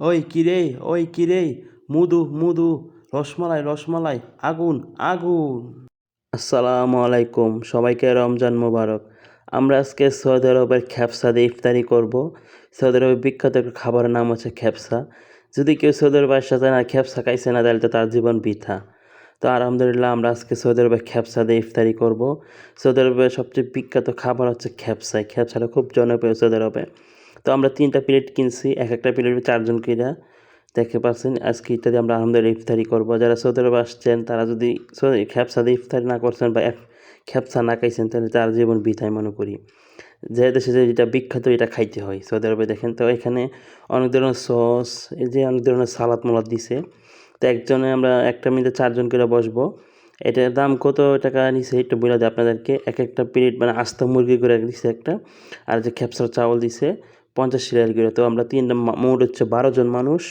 ওই কিরে ওই কিরে মুদু মুদু, রসমালাই রসমালাই, আগুন আগুন। আসসালামু আলাইকুম, সবাইকে রমজান মোবারক। আমরা আজকে সৌদি আরবের খ্যাপসা দিয়ে ইফতারি করব। সৌদি আরবের বিখ্যাত একটা খাবারের নাম হচ্ছে খ্যাপসা। যদি কেউ সৌদি আরবে সাথে না, খ্যাপসা খাইছে না, তাহলে তো তার জীবন বৃথা। তো আলহামদুলিল্লাহ, আমরা আজকে সৌদি আরবে খ্যাপসা দিয়ে ইফতারি করব। সৌদি আরবের সবচেয়ে বিখ্যাত খাবার হচ্ছে খ্যাপসা খ্যাপসাটা খুব জনপ্রিয় সৌদি আরবে। তো আমরা তিনটা প্লেট কিনছি, এক একটা প্লেটে চারজন কিনা দেখতে পাচ্ছেন আজকে ইত্যাদি আমরা আলহামদুলিল্লাহ ইফতারি করব। যারা সৌদি আসছেন, তারা যদি খ্যাপসা দিয়ে ইফতারি না করছেন বা এক খ্যাপসা না খাইছেন, তাহলে তার জীবন বৃথায় মনে করি। যে দেশে যে যেটা বিখ্যাত, এটা খাইতে হয়। সৌদি আরবে দেখেন তো, এখানে অনেক ধরনের সস, এই যে অনেক ধরনের সালাদ মালাদ দিছে। তো একজনে আমরা একটা মিনিটে চারজন করে বসবো। এটার দাম কত টাকা নিছে, একটু বলে দিই আপনাদেরকে। এক একটা প্লেট মানে আস্তা মুরগি করে দিছে একটা, আর যে খ্যাপসার চাউল দিছে। পঞ্চাশ রিয়াল করে তো আমরা তিনটা মোট হচ্ছে বারো জন মানুষ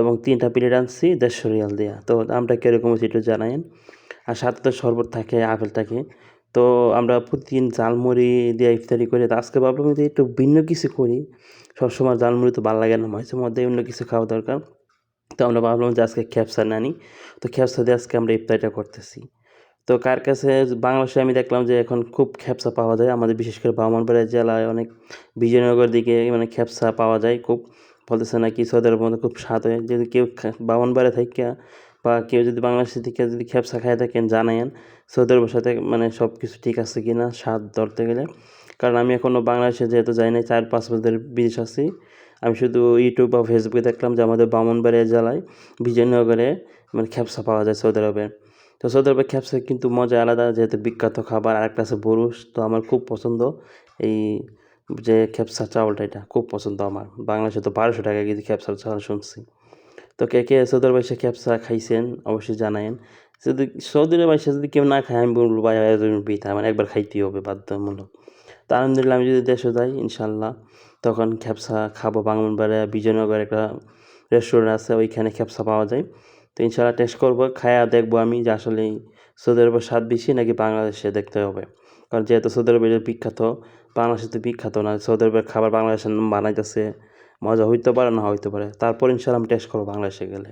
এবং তিনটা প্লেট আনছি দেড়শো রিয়াল দেওয়া তো দামটা কীরকম হচ্ছে একটু জানায়েন। আর সাথে তো শরবত থাকে, আপেল থাকে। তো আমরা প্রতিদিন জালমুড়ি দিয়ে ইফতারি করি। তো আজকে ভাবলাম যে একটু ভিন্ন কিছু করি। সবসময় জালমুড়ি তো ভালো লাগে না, মাঝে মধ্যে অন্য কিছু খাওয়া দরকার। তো আমরা ভাবলাম যে আজকে খ্যাপসা নানি তো খ্যাপসা দিয়ে আজকে আমরা ইফতারিটা করতেছি। তো কার কাছে বাংলাদেশে আমি দেখলাম যে এখন খুব খ্যাপসা পাওয়া যায়। আমাদের বিশেষ করে ব্রাহ্মণবাড়িয়া জেলায় অনেক বিজয়নগর দিকে মানে খ্যাপসা পাওয়া যায় খুব। বলতেছে নাকি সৌদি আরবের মধ্যে খুব স্বাদ হয়। যদি কেউ ব্রাহ্মণবাড়িয়া থেকে বা কেউ যদি বাংলাদেশ থেকে যদি খ্যাপসা খাই থাকেন জানায়েন সৌদি আরবের সাথে মানে সব কিছু ঠিক আছে কি না স্বাদ ধরতে গেলে। কারণ আমি এখনও বাংলাদেশে যেহেতু যাই নাই, চার পাঁচ বছর বিদেশ আছি। আমি শুধু ইউটিউব বা ফেসবুকে দেখলাম যে আমাদের ব্রাহ্মণবাড়িয়া জেলায় বিজয়নগরে মানে খ্যাপসা পাওয়া যায় সৌদি আরবে তো সৌদি আরবের খ্যাপসা কিন্তু মজা আলাদা, যেহেতু বিখ্যাত খাবার আর একটা আছে বরুষ তো আমার খুব পছন্দ। এই যে খ্যাপসা চাউলটা এটা, খুব পছন্দ আমার। বাংলাদেশে তো বারোশো টাকা কেজি খ্যাপসার চাউল শুনছি। তো কে কে সৌদি আরবে খ্যাপসা খাইছেন, অবশ্যই জানায়েন। যদি সৌদি আরবে যদি কেউ না খায়, আমি বলব, ভাই বিতা মানে একবার খাইতেই হবে, বাধ্যতামূলক। তো আলহামদুলিল্লাহ, আমি যদি দেশে যাই ইনশাল্লাহ তখন খ্যাপসা খাব। বাঙনবাড়িয়া বিজয়নগর একটা রেস্টুরেন্ট আছে, ওইখানে খ্যাপসা পাওয়া যায়। তো ইনশাল্লাহ টেস্ট করব, খায়া দেখব আমি যে আসলে সৌদি আরবের স্বাদ বেশি নাকি বাংলাদেশে দেখতে হবে। কারণ যেহেতু সৌদি আরবের বিখ্যাত, বাংলাদেশে তো বিখ্যাত না, সৌদি আরবের খাবার বাংলাদেশের বানাইতেছে, মজা হইতে পারে না হইতে পারে, তারপর ইনশাল্লাহ আমি টেস্ট করব বাংলাদেশে গেলে,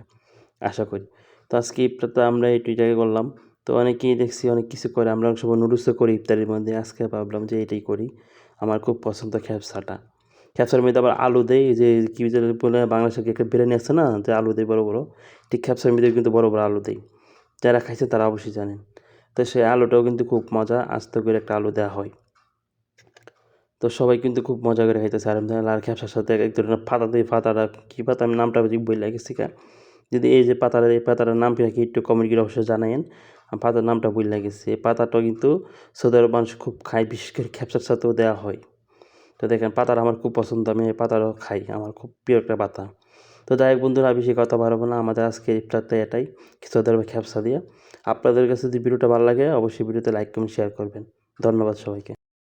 আশা করি। তো আজকে ইফতারটা আমরা এই টুইটাকে করলাম, তো অনেকেই দেখছি অনেক কিছু করে, আমরা অনেক সময় নুডলসও করি ইফতারির মধ্যে, আজকে ভাবলাম যে এটাই করি, আমার খুব পছন্দ খ্যাপসাটা খ্যাপসার মধ্যে আবার আলু দেয় যে কী বলে বাংলাদেশে একটা বিরিয়ানি আছে না, যে আলু দেয় বড়ো বড়ো, ঠিক খ্যাপসার মধ্যে কিন্তু বড়ো বড়ো আলু দেয়। যারা খাইছে তারা অবশ্যই জানেন তো সেই আলুটাও কিন্তু খুব মজা, আস্তে করে একটা আলু দেওয়া হয়। তো সবাই কিন্তু খুব মজা করে খাইতেছে, আলহামদুলিল্লাহ। আর খ্যাপসার সাথে এক ধরনের পাতা দিয়ে, পাতাটা কী পাতা, আমি নামটা বই লাগেছি কা। যদি এই যে পাতাটা এই পাতাটার নামটা কি একটু কমেন্ট করে অবশ্যই জানাইন পাতার নামটা বই লাগেছে এই পাতাটা কিন্তু সৌদি আরব মানুষ খুব খায়, বিশেষ করে খ্যাপসার সাথেও দেওয়া হয়। তো দেখেন পাতাটা আমার খুব পছন্দ, আমি এই পাতাটাও খাই, আমার খুব প্রিয় একটা পাতা। তো যাই হোক বন্ধুরা বেশি কথা পারব না, আমাদের আজকে ইফতারতে এটাই। সৌদি আরবে খ্যাপসা দিয়ে। আপনাদের কাছে যদি ভিডিওটা ভালো লাগে, অবশ্যই ভিডিওতে লাইক কমেন্ট শেয়ার করবেন। ধন্যবাদ সবাইকে।